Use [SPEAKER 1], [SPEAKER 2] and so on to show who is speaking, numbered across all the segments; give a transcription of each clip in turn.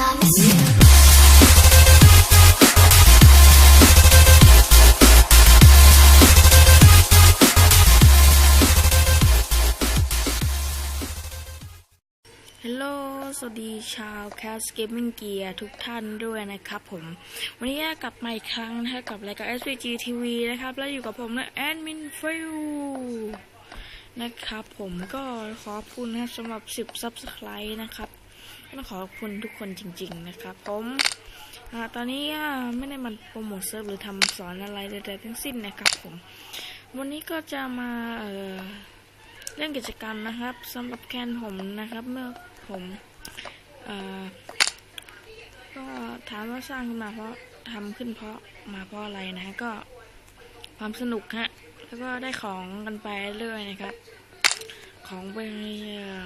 [SPEAKER 1] ฮัลโหล สวัสดีชาว Cast Gaming Gear ทุกท่านด้วยนะครับผม วันนี้กลับมาอีกครั้งนะกับรายการ SVG TV นะครับ แล้วอยู่กับผมนะแอดมินฟิวนะครับผมก็ขอบคุณนะสำหรับ 10 Subscribe นะครับ ต้องขอบคุณทุกคนจริง ๆ นะครับผมอตอนนี้ไม่ได้มันโปรโมทเซิร์ฟหรือทำสอนอะไรใดๆทั้งสิ้นนะครับผม วันนี้ก็จะมาเอ่อเล่นกิจกรรมนะครับสำหรับแคนผมนะครับ เมื่อผมอก็ถามว่าสร้างขึ้นมาเพราะทำขึ้นเพราะมาเพราะอะไรนะฮะก็ความสนุกฮะแล้วก็ได้ของกันไปเรื่อยนะครับ ของไปเอ่อ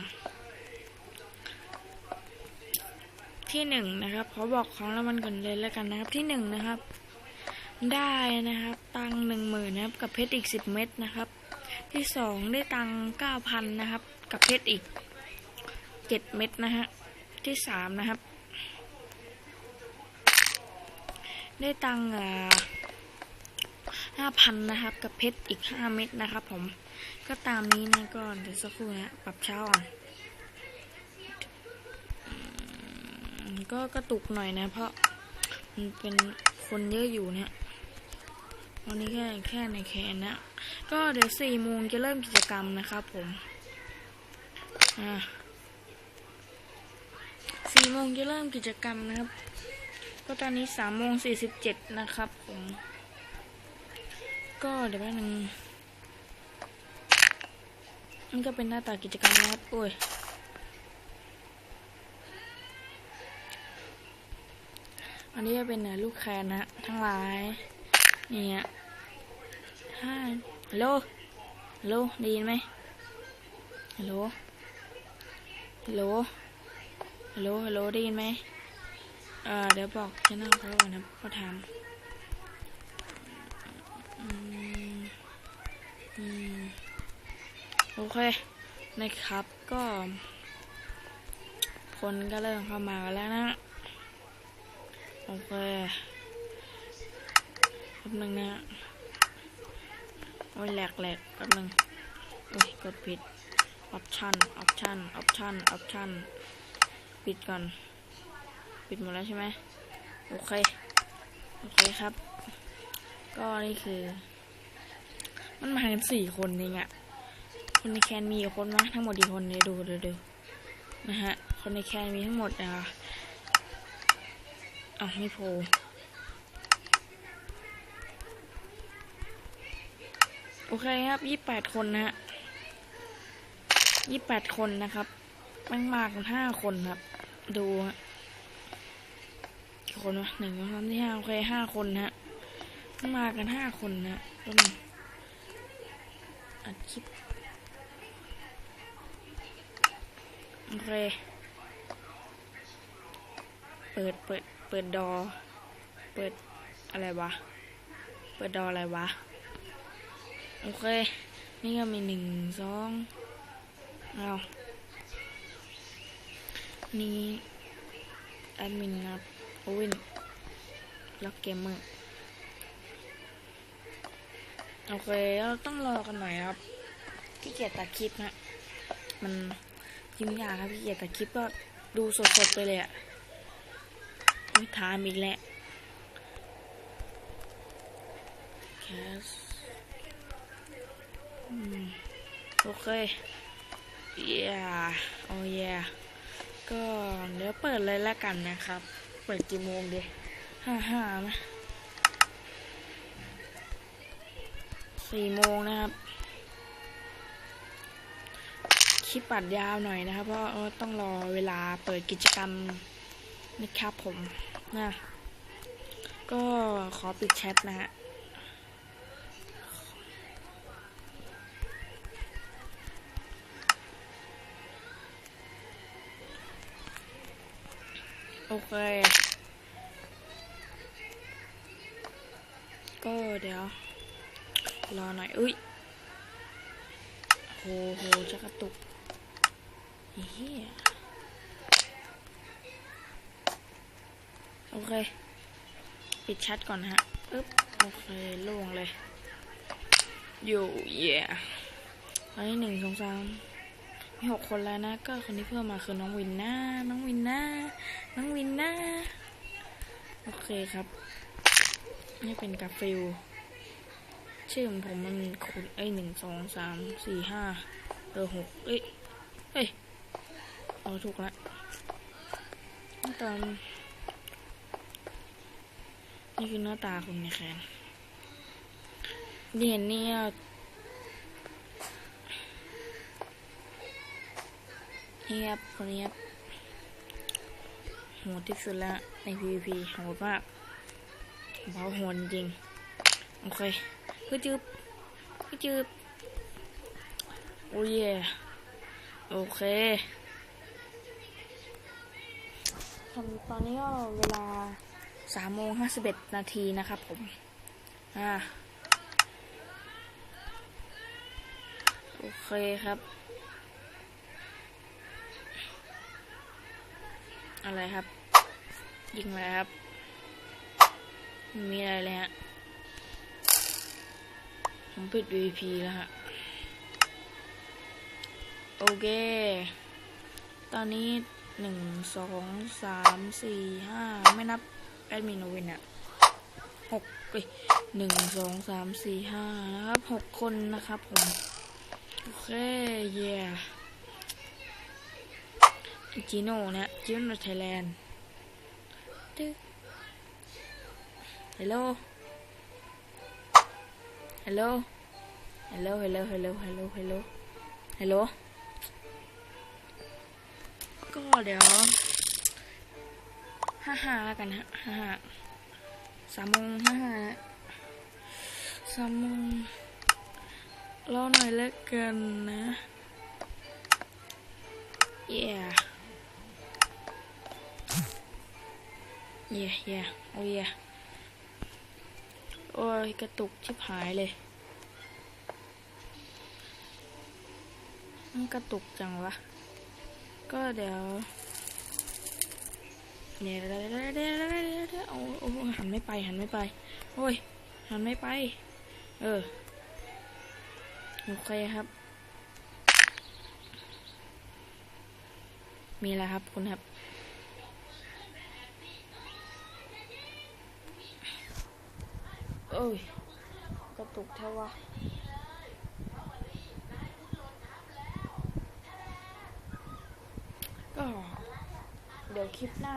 [SPEAKER 1] ที่หนึ่งนะครับขอบอกของรางวัลก่อนเลยแล้วกันนะครับที่หนึ่งนะครับ ได้นะครับตังหนึ่งหมื่นนะครับกับเพชรอีกสิบเม็ดนะครับ ที่สองได้ตังเก้าพันนะครับ กับเพชรอีกเจ็ดเม็ดนะฮะที่สามนะครับ ได้ตังห้าพันนะครับ กับเพชรอีกห้าเม็ดนะครับ ผมก็ตามนี้นะก็เดี๋ยวสักครู่นะปรับเช้าก่อนอืม ก็กระตุกหน่อยนะ เพราะมันเป็นคนเยอะอยู่เนี่ยวันนี้แค่แค่ในแคนนะ ก็เดี๋ยวสี่โมงจะเริ่มกิจกรรมนะครับผมอ่าสี่โมงจะเริ่มกิจกรรมนะครับ ก็ตอนนี้สามโมงสี่สิบเจ็ดนะครับผม ก็เดี๋ยวแป๊บนึงนี่ก็เป็นหน้าตากิจกรรมนะครับโอ้ย อันนี้จะเป็นเอ่อลูกแคนนะทั้งหลายเนี่ยฮัลโหลฮัลโหลได้ยินไหมฮัลโหลฮัลโหลฮัลโหลฮัลโหลได้ยินไหมเอ่อเดี๋ยวบอกชแนลเขาก่อนนะเขาถามอืมอืมโอเคนะครับก็ คนก็เริ่มเข้ามากันแล้วนะ โอเคแป๊บนึงนะโอ้ยแหลกแหลกแป๊บนึงโอ้ยกดผิดออปชันออปชันออปชันออปชันปิดก่อน ปิดหมดแล้วใช่ไหมโอเค โอเคครับ ก็นี่คือ มันมากันสี่คนเองอะคนในแคนมีกี่คนวะทั้งหมดกี่คนเนี่ยดูเดูดูนะฮะ คนในแคนมีทั้งหมดอะ อะไม่โพลโอเคครับยี่แปดคนนะฮะยี่แปดคนนะครับมันมากันห้าคนครับ ดูฮะกี่คนวะหนึ่งสองสามสี่ห้าโอเคห้าคนนะฮะมันมากันห้าคนนะฮะต้นอัดคลิปโอเค เปิดเปิด ปิดดอ เปิดอะไรวะ เปิดดออะไรวะ โอเค นี่ก็มีหนึ่งสองเอานี่แอดมินครับโอวินล็อกเกมเมอร์โอเคเราต้องรอกันหน่อยครับพี่เกียรตัดคลิปนะ มันยิ้มยากครับพี่เกียรตัดคลิปก็ดูสดๆไปเลยอะ ไม่ถามอีกแล้วแคสอืมโอเค yeah โอ้ yeah ก็เดี๋ยวเปิดเลยแล้วกันนะครับ เปิดกี่โมงดีห้าห้าไหมสี่โมงนะครับคลิปปัดยาวหน่อยนะครับ เพราะต้องรอเวลาเปิดกิจกรรม นะครับผมนะก็ขอปิดแชทนะฮะโอเค ก็เดี๋ยว รอหน่อย อุ้ยโหโหจะกระตุกเฮีย โอเค ปิดแชัดก่อนฮะปึ๊บโอเคโล่งเลย อยู่เย่อันนี้หนึ่งสองสามมีหกคนแล้วนะ ก็คนที่เพิ่มมาคือน้องวินนะน้องวินนะน้องวินนะโอเคครับ นี่เป็นกาฟิลชื่อของผมมันคูณไอหนึ่งสองสามสี่ห้าเออหกเอ้ยเอ้ยเอาถูกละตอน นี่คือหน้าตาคุณนแคนที่เห็นเนี่ยเฮียบคนนี้ครับโหดที่สุดแล้วใน PVP โหดมากเบาโหดจริง โอเคคือจืบคือจืบโอ้ยโอเคทำตอนนี้ก็เวลา สามโมงห้าสิบเอ็ดนาทีนะครับผม อ่า โอเคครับ อะไรครับ ยิงอะไรครับม่มีอะไรเลยฮะ ผมปิด VP แล้วฮะ โอเค ตอนนี้หนึ่งสองสามสี่ห้าไม่นับ แอดมินโนวินอะหกเอ้ยหนึ่งสองสามสี่ห้านะครับหกคนนะครับผม โอเค เย่จีโน่นะจีโน่ไทยแลนด์ตึ๊กฮัลโหลฮัลโหลฮัลโหลฮัลโหลฮัลโหลฮัลโหลฮัลโหลฮัลโหลก็เดี๋ยว ห้าห้าแล้วกันฮะห้าห้าสามโมงห้าห้าสามโมงรอหน่อยแล้วกันนะ yeah yeah yeah oh yeah โอ้ยกระตุกชิบหายเลยมันกระตุกจังวะ ก็เดี๋ยว เนี่ยเดี๋ยวเดี๋ยวเดี๋ยวเดี๋ยวเดี๋ยวโอ้โอ้หันไม่ไปหันไม่ไป โอ้ย หันไม่ไป เออ โอเคครับ มีอะไรครับคุณครับโอ้ย กระตุกเท่าวะ ก็ เดี๋ยวคลิปหน้า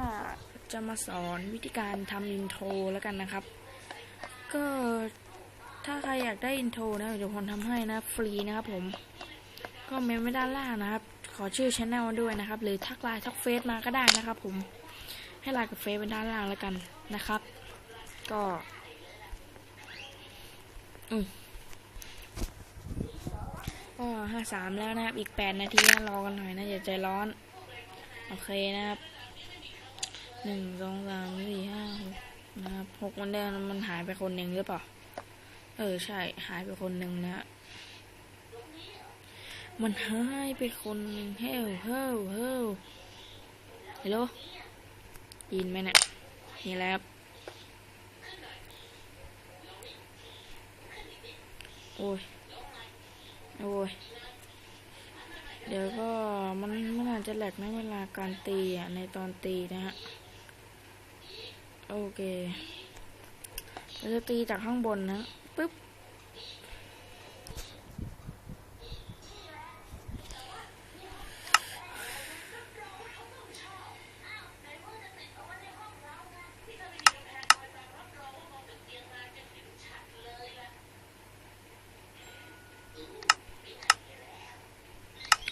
[SPEAKER 1] จะมาสอนวิธีการทำอินโทรแล้วกันนะครับ ก็ถ้าใครอยากได้อินโทรนะเดี๋ยวผมทำให้นะฟรีนะครับผม ก็เมนไม่ด้านล่างนะครับ ขอชื่อช anel ด้วยนะครับ หรือทักไลน์ทักเฟซมาก็ได้นะครับผมให้ไลน์กับเฟซเป็นด้านล่างแล้วกันนะครับ ก็อืมก็ห้าสามแล้วนะครับ อีกแปดนาทีนะรอกันหน่อยนะอย่าใจร้อน โอเคนะครับ หนึ่งสองสามสี่ห้าหกนะครับหกวันเดิมมันหายไปคนหนึ่งหรือเปล่า เออใช่ หายไปคนหนึ่งนะฮะมันหายไปคนหนึ่งเฮ้วเฮ้วเฮ้วฮัลโหลยินไหมเนี่ยนี่แหละครับโอ้ย โอ้ย เดี๋ยวก็มันมันอาจจะแหลกในเวลาการตีอะ ในตอนตีนะฮะ โอเคเราจะตีจากข้างบนนะปึ๊บ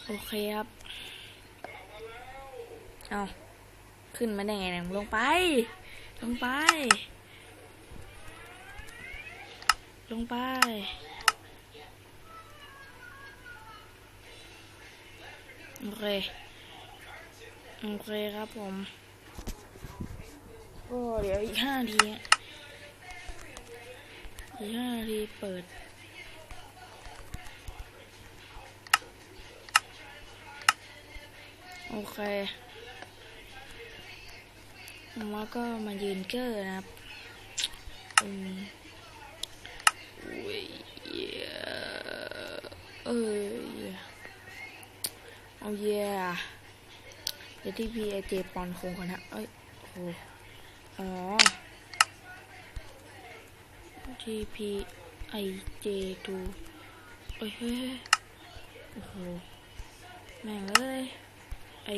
[SPEAKER 1] โอเคครับ เอา ขึ้นมาได้ไงเนี่ยลงไป ลงไป ลงไปโอเคโอเคครับผมก็เดี๋ยวอีกห้าทีอีกห้าทีเปิดโอเค มว่าก็มายืนเกอร์นะครับอืมอุ้ยเย้เอ้ยเอาเย้เดี๋ยวที่พีไอเจปอนคงกันนะ เอ้ยโอ้โหอ๋อที่พีไอเจดูเอ้ยเฮ้ยโอ้โห แม่งเอ้ยไอ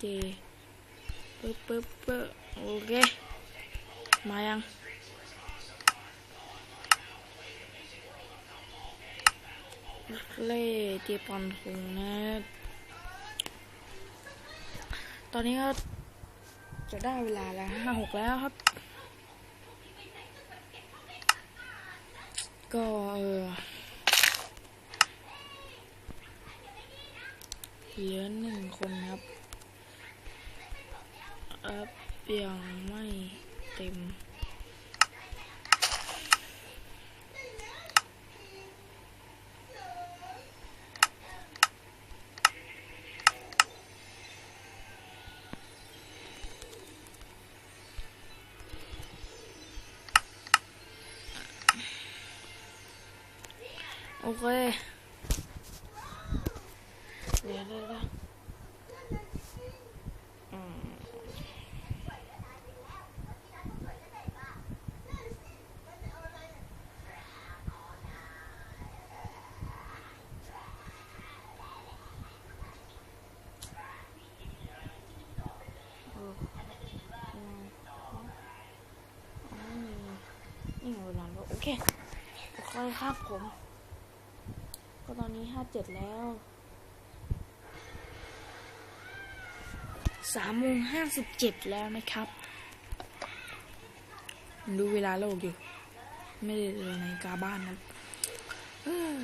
[SPEAKER 1] เจ ปึ๊บปึ๊บปึ๊บโอเค มายัง เล่เจปอนคงนะ ตอนนี้ก็จะได้เวลาแล้วห้าหกแล้วครับ ก็เออเหลือหนึ่งคนครับ อัพยังไม่เต็มโอเค เดี๋ยวเดี๋ยวเดี๋ยวอืม เอออืมอ๋อนี่ไง เวลาแล้วโอเคโอเคครับผม ก็ตอนนี้ห้าเจ็ดแล้วสามโมงห้าสิบเจ็ดแล้วนะครับ ดูเวลาโลกอยู่ ไม่ได้เลยในกาบ้านนะเออ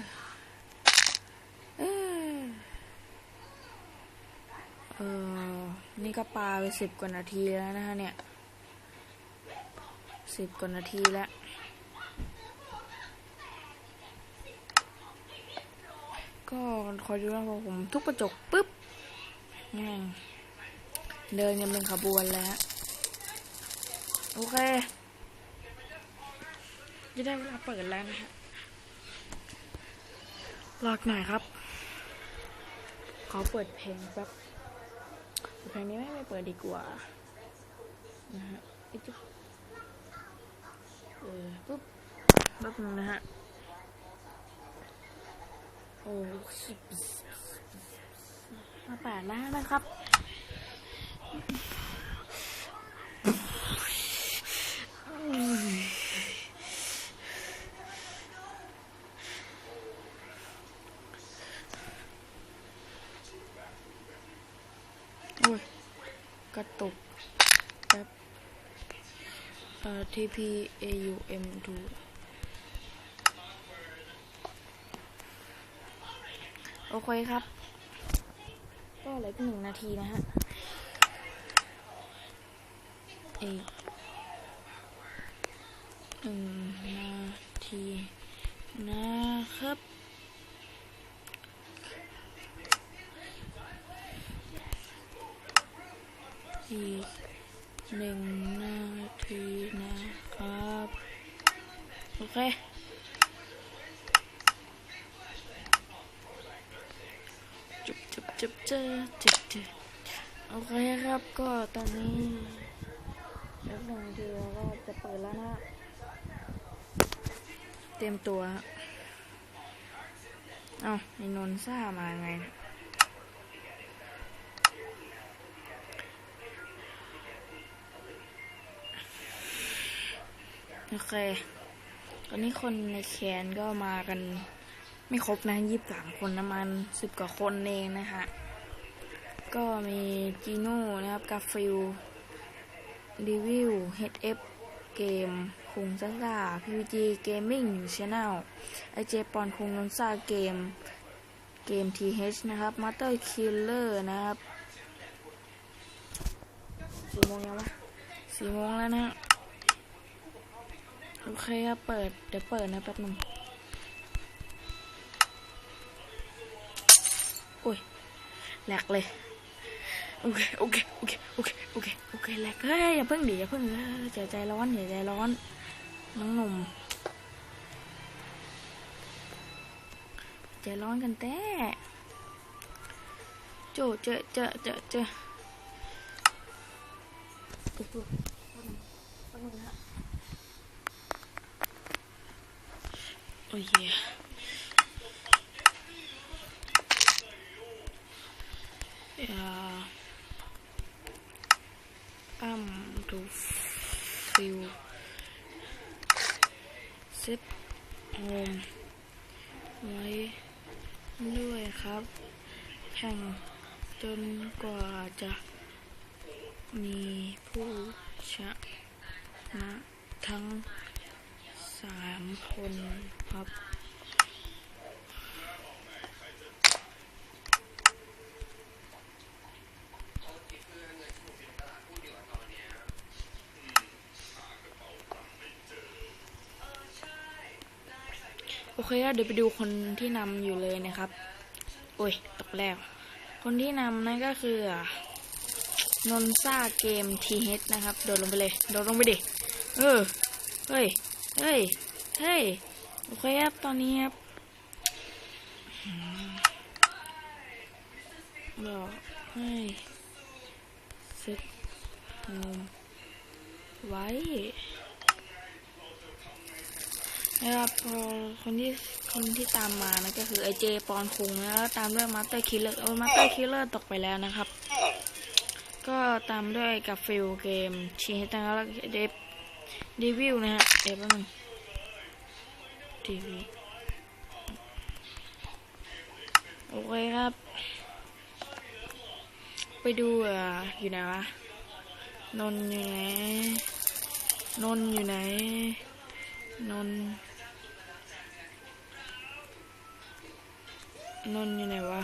[SPEAKER 1] นี่ก็ปลาไปสิบกว่านาทีแล้วนะคะเนี่ยสิบกว่านาทีแล้ว ก็คอยดูนะพอผมทุบกระจกปุ๊บแม่งเดินกันเป็นขบวนแล้ว โอเค จะได้เวลาเปิดแล้วนะฮะรอกหน่อยครับ ขอเปิดเพลงแป๊บเพลงนี้ไม่ไปเปิดดีกว่า นะฮะไอิ๊จุ๊บเออปุ๊บแป๊บนึงนะฮะ โอ้มาป่าหน้านะครับ โอ้ย กระตุกแบบ TPAUM2 อ่อ TP AUM ดูโอเคครับ ก็เหลืออีกหนึ่งนาทีนะฮะเอหนึ่งนาทีนะครับอีกหนึ่งนาทีนะครับ โอเค จุบ จุบเจอจุบจุบโอเคครับก็ตอนนี้เดี๋ยวหนึ่งนาทีเราก็จะเปิดแล้วนะ เตรียมตัว เอาไอ้นนท์ซ่ามาไง โอเค ตอนนี้คนในแคนก็มากัน ไม่ครบนะยี่สิบสามคนนะมันสิบกว่าคนเองนะฮะก็มีจีโน่นะครับกาฟิลดีวิว HF เกมคุงซ่าซ่า PVG Gaming Channel ไอเจปอนคุงนนซาเกมเกม TH นะครับ Master Killer นะครับสี่โมงยังวะสี่โมงแล้วนะ โอเคครับเปิด เดี๋ยวเปิดนะแป๊บหนึง คโอเคแหลกเฮ้ยอย่าเพิ่งดิอย่าเพิ่งเออใจใจร้อนอย่าใจร้อนน้องหนุ่มใจร้อนกันแต่โจเจอเจอเจอเจอโอ้โหแป๊บนึงนะโอ้ย อย่าอ้ำดูฟิวเซ็ตโฮมไว้ด้วยครับ แข่งจนกว่าจะมีผู้ชนะทั้งสามคนครับ เคครับเดี๋ยวไปดูคนที่นำอยู่เลยนะครับ โอ้ย ตกแล้ว คนที่นำนั่นก็คือนนซ่าเกมทีเฮดนะครับ โดดลงไปเลย โดดลงไปดิ เออ เฮ้ย เฮ้ย เฮ้ย โอเคครับ ตอนนี้ครับอืมบอกให้เซ็ตโฮมไว้ นะครับพอคนที่คนที่ตามมานะก็คือไอเจปอนคุงนะแล้วตามด้วยมาสเตอร์คิลเลอร์โอ้มาสเตอร์คิลเลอร์ตกไปแล้วนะครับ ก็ตามด้วยกับฟิลเกมชีให้ตังแล้วเดฟเดวิลนะฮะเดฟแป๊บนึงทีวีโอเคครับ ไปดูอะอยู่ไหนวะนนอยู่ไหนนนอยู่ไหนนน นนอยู่ไหนวะ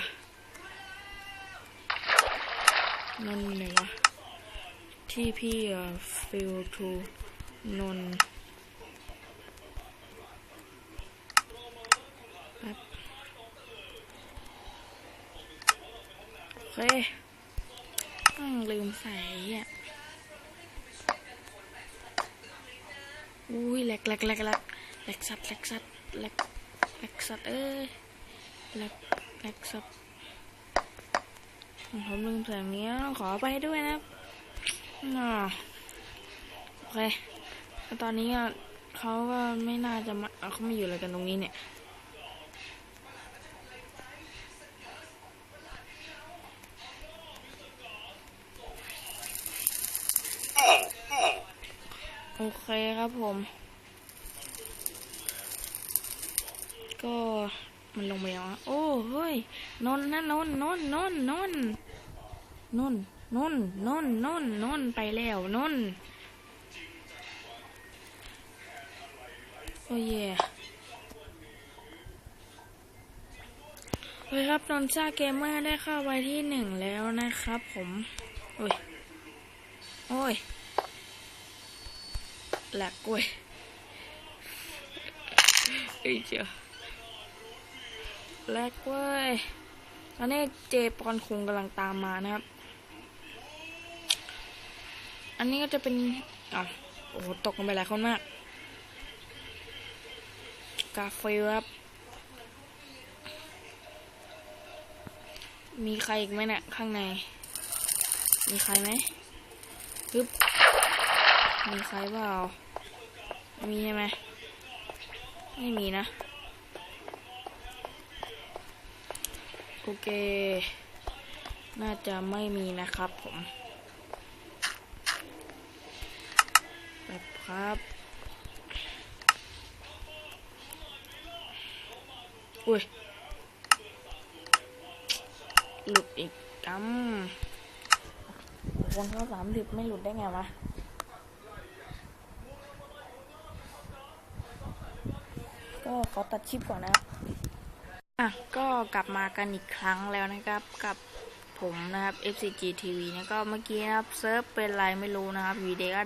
[SPEAKER 1] นนอยู่ไหนวะ ที่พี่เอ่อฟิลทูนนท์แป๊บโอเคลืมใส่อะอุ้ยแหลกแหลกแหลกแหลกแหลกสัตว์แหลกสัตว์แหลกแหลกสัตว์เอ้ย แหลกแหลกสัตว์ผมลืมแสงนี้ขอไปด้วยนะครับอ่าโอเคตอนนี้เขาก็ไม่น่าจะมาเอาเขามาอยู่อะไรกันตรงนี้เนี่ยโอเคครับผม ก็ มันลงไปแล้วโอ้เฮ้ยนนนะนนนนนนนนนนนนนนนนนนไปแล้วนนโอ้ยเย่เฮ้ยครับนนท์ซ่าเกมเมอร์ได้เข้าไปที่หนึ่งแล้วนะครับผมโอ้ยโอ้ยแหลกกล้วยเอ้ยเจ้า แหลกกล้ยตอนนี้เจปอนคงกำลังตามมานะครับ อันนี้ก็จะเป็นอะโอ้โหตกลงไปหลายคนมาก กาเฟลครับ มีใครอีกไหมเนี่ยข้างใน มีใครไหมฮึบมีใครเปล่า มีใช่ไหม ไม่มีนะ โอเค น่าจะไม่มีนะครับผมแบบครับ อุ้ย หลุดอีกกำคนเขาสามสิบไม่หลุดได้ไงวะก็ขอตัดชิปก่อนนะครับ อะก็กลับมากันอีกครั้งแล้วนะครับกับผมนะครับ FCG TV นะก็เมื่อกี้นะครับเซิร์ฟเป็นไรไม่รู้นะครับวีดีก็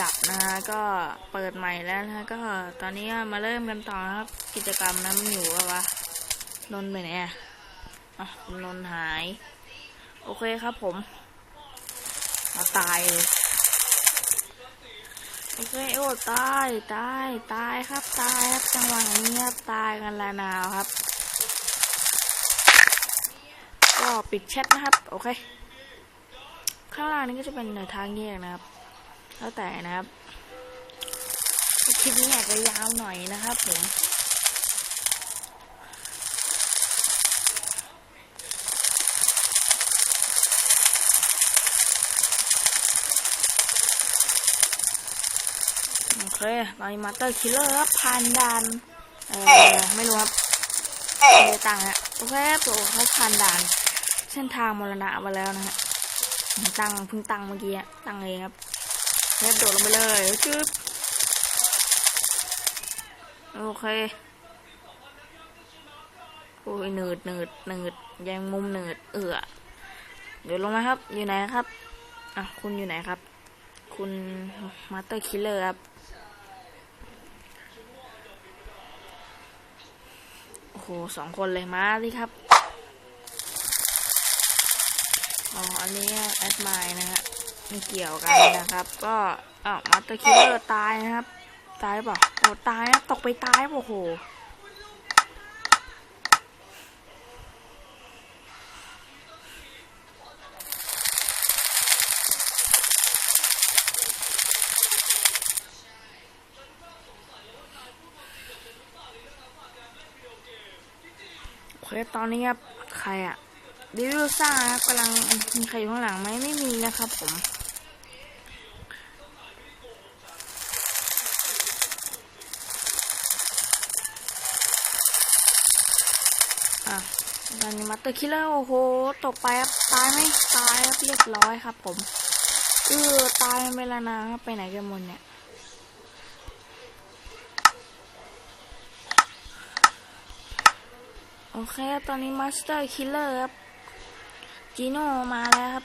[SPEAKER 1] ดับนะฮะก็เปิดใหม่แล้วนะ ก็ตอนนี้มาเริ่มกันต่อนะครับ กิจกรรมนั้นอยู่ปะวะนนไปไหนอะอะนนหาย โอเคครับผม มาตายเลย โอเคโอ้ตายตายตายครับตายครับจังหวะนี้ครับตายกันแล้วนาวครับ ก็ปิดแชทนะครับ โอเค ข้างล่างนี้ก็จะเป็นทางแยกนะครับ แล้วแต่นะครับคลิปนี้อาจจะยาวหน่อยนะครับผม เคตอนนี้มาสเตอร์คิลเลอร์ครับผ่านด่าน เออไม่รู้ครับไม่ได้ตังค์ฮะโอเคครับเขาผ่านด่าน เส้นทางมรณะมาแล้วนะฮะตั้งเพิ่งตั้งเมื่อกี้อะตั้งเองครับเทปโดดลงไปเลยจึ๊บโอเคโอ้ยหนืดหนืดหนืดยังมุมหนืดเอือเดี๋ยวลงมาครับ อยู่ไหนครับ อะ คุณอยู่ไหนครับ คุณมาสเตอร์คิลเลอร์ครับ โหสองคนเลยมาสิครับ อ๋อ อันนี้แอดไมน์นะฮะไม่เกี่ยวกันนะครับ ก็อ้าวมาเตอร์คิลเลอร์ตายนะครับ ตายเปล่าโอ้ตายนะตกไปตายโอ้โห เคตอนนี้ครับใครอะดิวซ่าครับกำลังมีใครอยู่ข้างหลังไหมไม่มีนะครับผมอะตอนนี้มาเตอร์คิลเลอร์โอ้โห ตกไปครับตายไหมตายครับเรียบร้อยครับผมเออตายไปแล้วนะครับไปไหนกันหมดเนี่ย โอเคตอนนี้มาสเตอร์คิลเลอร์ครับจีโน่มาแล้วครับ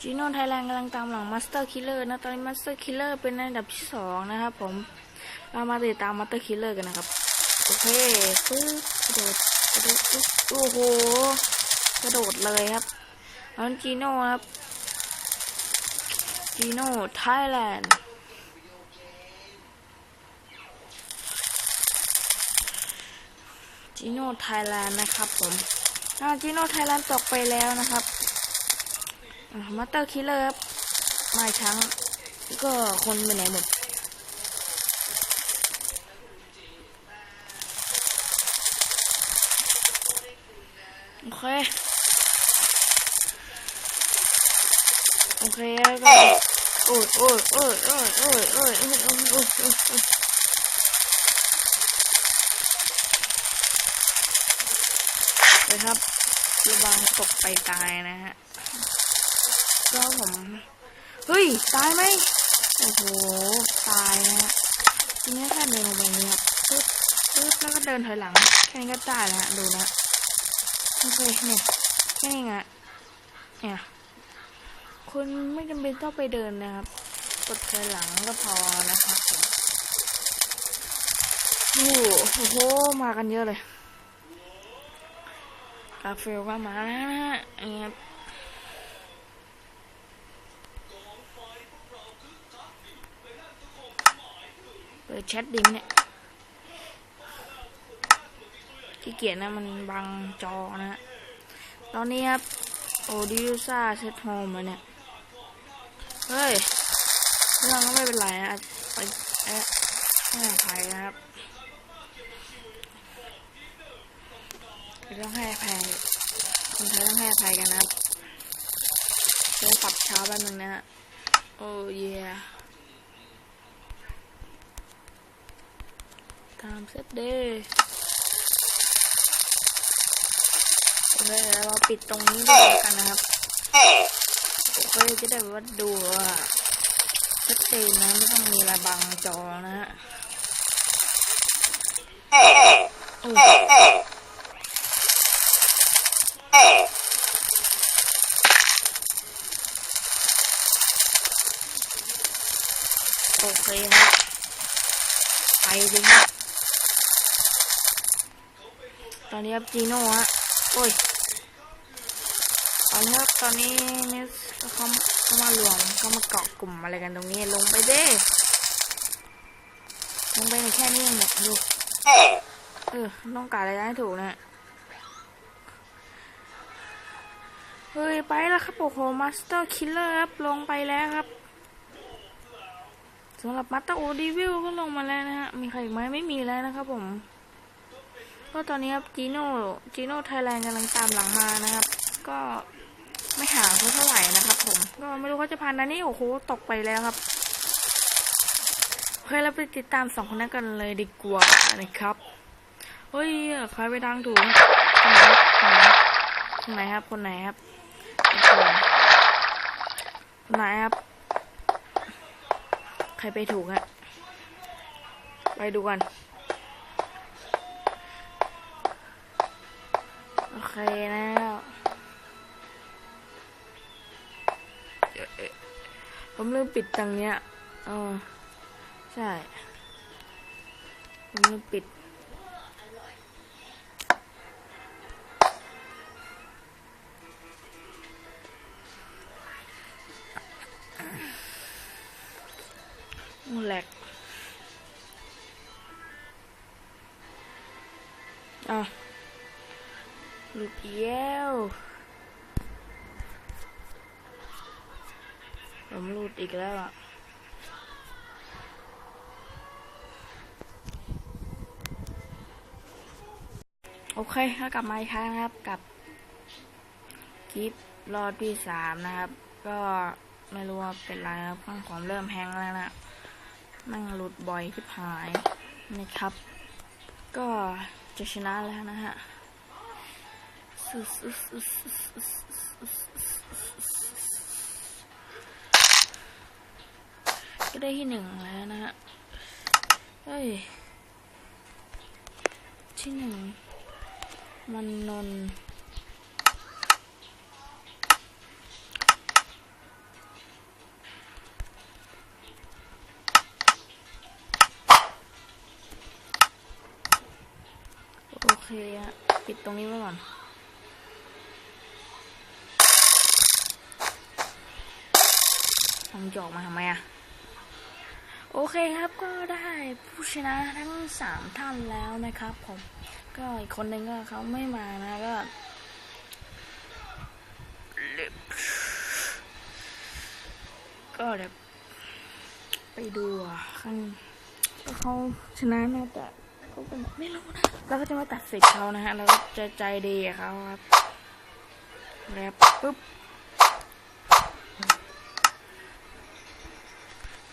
[SPEAKER 1] จีโน่ไทยแลนด์กำลังตามหลังมาสเตอร์คิลเลอร์นะ ตอนนี้มาสเตอร์คิลเลอร์เป็นอันดับที่สองนะครับผม เรามาติดตามมาสเตอร์คิลเลอร์กันนะครับ โอเคปึ๊บกระโดดกระโดดโอ้โห กระโดดเลยครับแล้วจีโน่ครับ จีโน่ไทยแลนด์ จีโน่ไทยแลนด์นะครับผมอ่าจีโน่ไทยแลนด์ตกไปแล้วนะครับมาเตอร์คิลเลอร์ครับมาอีกครั้งก็คนไปไหนหมดโอเค โอเคแล้วก็โอ้ยโอ้ยโอ้ยโอ้ยโอ้ยโอ้ยโอ้ย โอ้ยโอ้ยโอ้ยโอ้ยเลยครับ ระวังตกไปตายนะฮะ ก็ผม เฮ้ย ตายไหม โอ้โห ตายนะฮะ ทีนี้แค่เดินลงไปนี่ครับปึ๊บปึ๊บแล้วก็เดินถอยหลัง แค่นี้ก็ได้แล้วฮะ ดูนะโอเคเนี่ยแค่นี้ไงเนี่ยคุณไม่จำเป็นต้องไปเดินนะครับ กดถอยหลังก็พอนะครับโอ้โห มากันเยอะเลย กาฟิลก็มาแล้วนะฮะอันนี้ครับเปิดแชทดิมเนี่ยขี้เกียจนะมันบังจอนะฮะ ตอนนี้ครับโอดิวซ่าเซตโฮมแล้วเนี่ย เฮ้ยเรื่องก็ไม่เป็นไรนะไปเอ๊ะไม่อภัยนะครับ ต้องให้อภัยคนไทยต้องให้อภัยกันนะครับเดี๋ยวปรับเช้าแป๊บนึงนะฮะ โอ้เย่ตามเซตเดย์โอเคเดี๋ยวเราปิดตรงนี้ด้วยกันนะครับโอเคจะได้ว่าดูว่าชัดเจนนะไม่ต้องมีอะไรบังจอนะฮะโอ้ โอเคครับไปจริงครับนี่ครับจีโน่ฮะโอ้ยเอาละครับตอนนี้นี่ยเขาเขามารวมเขามาเกาะกลุ่มอะไรกันตรงนี้ลงไปเด้ลงไปในแค่นี้ยังหมดดูเออต้องการอะไรให้ถูกนะ เฮ้ย ไปแล้วครับ โอ้โหมาสเตอร์คิลเลอร์ครับ ลงไปแล้วครับสำหรับมาสเตอร์โอดีวิลก็ลงมาแล้วนะฮะ มีใครอีกไหมไม่มีแล้วนะครับผม ก็ตอนนี้ครับจีโน่จีโน่ไทยแลนด์กำลังตามหลังมานะครับ ก็ไม่ห่างเท่าไหร่นะครับผม ก็ไม่รู้เขาจะผ่านนะนี่โอ้โหตกไปแล้วครับเฮ้ยเราไปติดตามสองคนนั้นกันเลยดีกว่านะครับ เฮ้ยใครไปทางถูกคนไหนคนไหนครับ คนไหนครับ คนไหนครับใครไปถูกฮะไปดูกัน โอเคแล้วผมลืมปิดตรงเนี้ยเออใช่ ผมลืมปิด หลุดเย้วผมหลุดอีกแล้วอะโอเคถ้ากลับมาอีกครั้งนะครับกับคลิปรอดที่สามนะครับ ก็ไม่รู้ว่าเป็นไรครับข้างความเริ่มแห้งแล้วนะนั่งหลุดบ่อยที่หายนะครับ ก็จะชนะแล้วนะฮะ ก็ได้ที่หนึ่งแล้วนะฮะ เฮ้ย ที่หนึ่ง มันนนโอเคฮะปิดตรงนี้ไว้ก่อน ทำจอกมาทำไมอะโอเคครับก็ได้ผู้ชนะทั้งสามท่านแล้วนะครับ ผม ก็อีกคนหนึ่งก็เขาไม่มานะก็ก็เดี๋ยวไปดูข้างก็เขาชนะนะแต่เขาเป็นไม่รู้นะเราก็จะมาตัดสิทธิ์เขานะฮะเราก็จะใจดีเขาครับแล้วปุ๊บ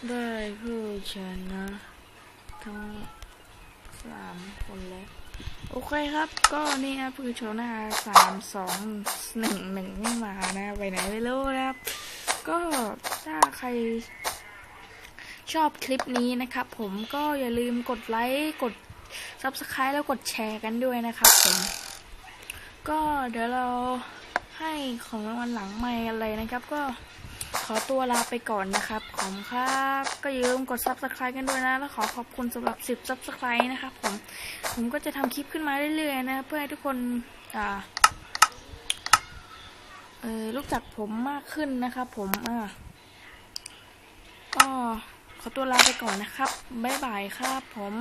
[SPEAKER 1] ได้ผู้ชนะทั้งสามคนแล้ว โอเคครับ ก็นี่นะคือโชน้าสามสองหนึ่งหนึ่งไม่มานะ ไปไหนไม่รู้นะครับ ก็ถ้าใครชอบคลิปนี้นะครับ ผมก็อย่าลืมกดไลค์กด Subscribe แล้วกดแชร์กันด้วยนะครับผมก็เดี๋ยวเราให้ของรางวัลหลังไม่อะไรนะครับก็ ขอตัวลาไปก่อนนะครับ ขอบคุณครับ ก็อย่าลืมกด Subscribe กันด้วยนะ แล้วขอขอบคุณสำหรับ 10 Subscribe นะครับผม ผมก็จะทำคลิปขึ้นมาเรื่อยๆนะ เพื่อให้ทุกคนอ่าเออรู้จักผมมากขึ้นนะครับผม อ่าก็ขอตัวลาไปก่อนนะครับ บ๊ายบายครับผม